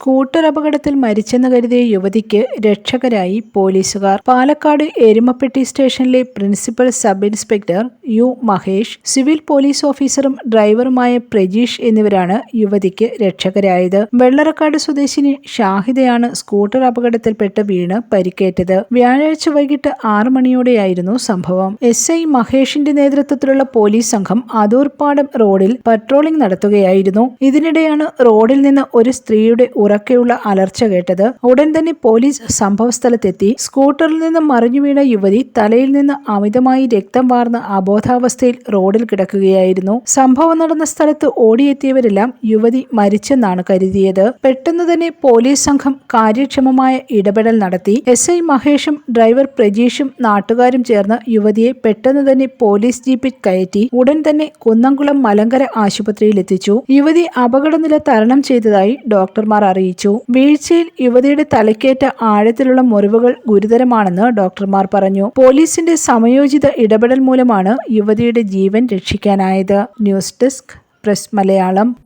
Scooter അപകടത്തിൽ മരിച്ചെന്ന് കരുതിയ യുവതിക്ക് രക്ഷകരായി പോലീസുകാർ. പാലക്കാട് എരുമപ്പെട്ടി സ്റ്റേഷനിലെ principal sub inspector U Mahesh civil police ഓഫീസറും ഡ്രൈവറുമായ പ്രജീഷ് എന്നിവരാണ് യുവതിക്ക് രക്ഷകരായത്. വെള്ളറക്കാട് സ്വദേശിനി ഷാഹിദയാണ് സ്കൂട്ടർ അപകടത്തിൽപ്പെട്ട് വീണ് പരിക്കേറ്റത്. വ്യാഴാഴ്ച വൈകിട്ട് ആറ് മണിയോടെയായിരുന്നു സംഭവം. എസ് ഐ മഹേഷിന്റെ നേതൃത്വത്തിലുള്ള പോലീസ് സംഘം അതൂർപ്പാടം റോഡിൽ പട്രോളിംഗ് നടത്തുകയായിരുന്നു. ഇതിനിടെയാണ് റോഡിൽ നിന്ന് ഒരു സ്ത്രീയുടെ ഉറക്കെയുള്ള അലർച്ച കേട്ടത് ഉടൻ തന്നെ പോലീസ് സംഭവസ്ഥലത്തെത്തി. സ്കൂട്ടറിൽ നിന്ന് മറിഞ്ഞു വീണ യുവതി തലയിൽ നിന്ന് അമിതമായി രക്തം വാർന്ന അബോധാവസ്ഥയിൽ റോഡിൽ കിടക്കുകയായിരുന്നു. സംഭവം നടന്ന സ്ഥലത്ത് ഓടിയെത്തിയവരെല്ലാം യുവതി മരിച്ചെന്നാണ് കരുതിയത്. പെട്ടെന്ന് തന്നെ പോലീസ് സംഘം കാര്യക്ഷമമായ ഇടപെടൽ നടത്തി. എസ് ഐ മഹേഷും ഡ്രൈവർ പ്രജീഷും നാട്ടുകാരും ചേർന്ന് യുവതിയെ പെട്ടെന്ന് തന്നെ പോലീസ് ജീപ്പിൽ കയറ്റി ഉടൻ തന്നെ കുന്നംകുളം മലങ്കര ആശുപത്രിയിൽ എത്തിച്ചു യുവതി അപകടനില തരണം ചെയ്തതായി ഡോക്ടർമാർ അറിയിച്ചു. വീഴ്ചയിൽ യുവതിയുടെ തലക്കേറ്റ ആഴത്തിലുള്ള മുറിവുകൾ ഗുരുതരമാണെന്ന് ഡോക്ടർമാർ പറഞ്ഞു. പോലീസിന്റെ സമയോചിത ഇടപെടൽ മൂലമാണ് യുവതിയുടെ ജീവൻ രക്ഷിക്കാനായത്. News desk press Malayalam.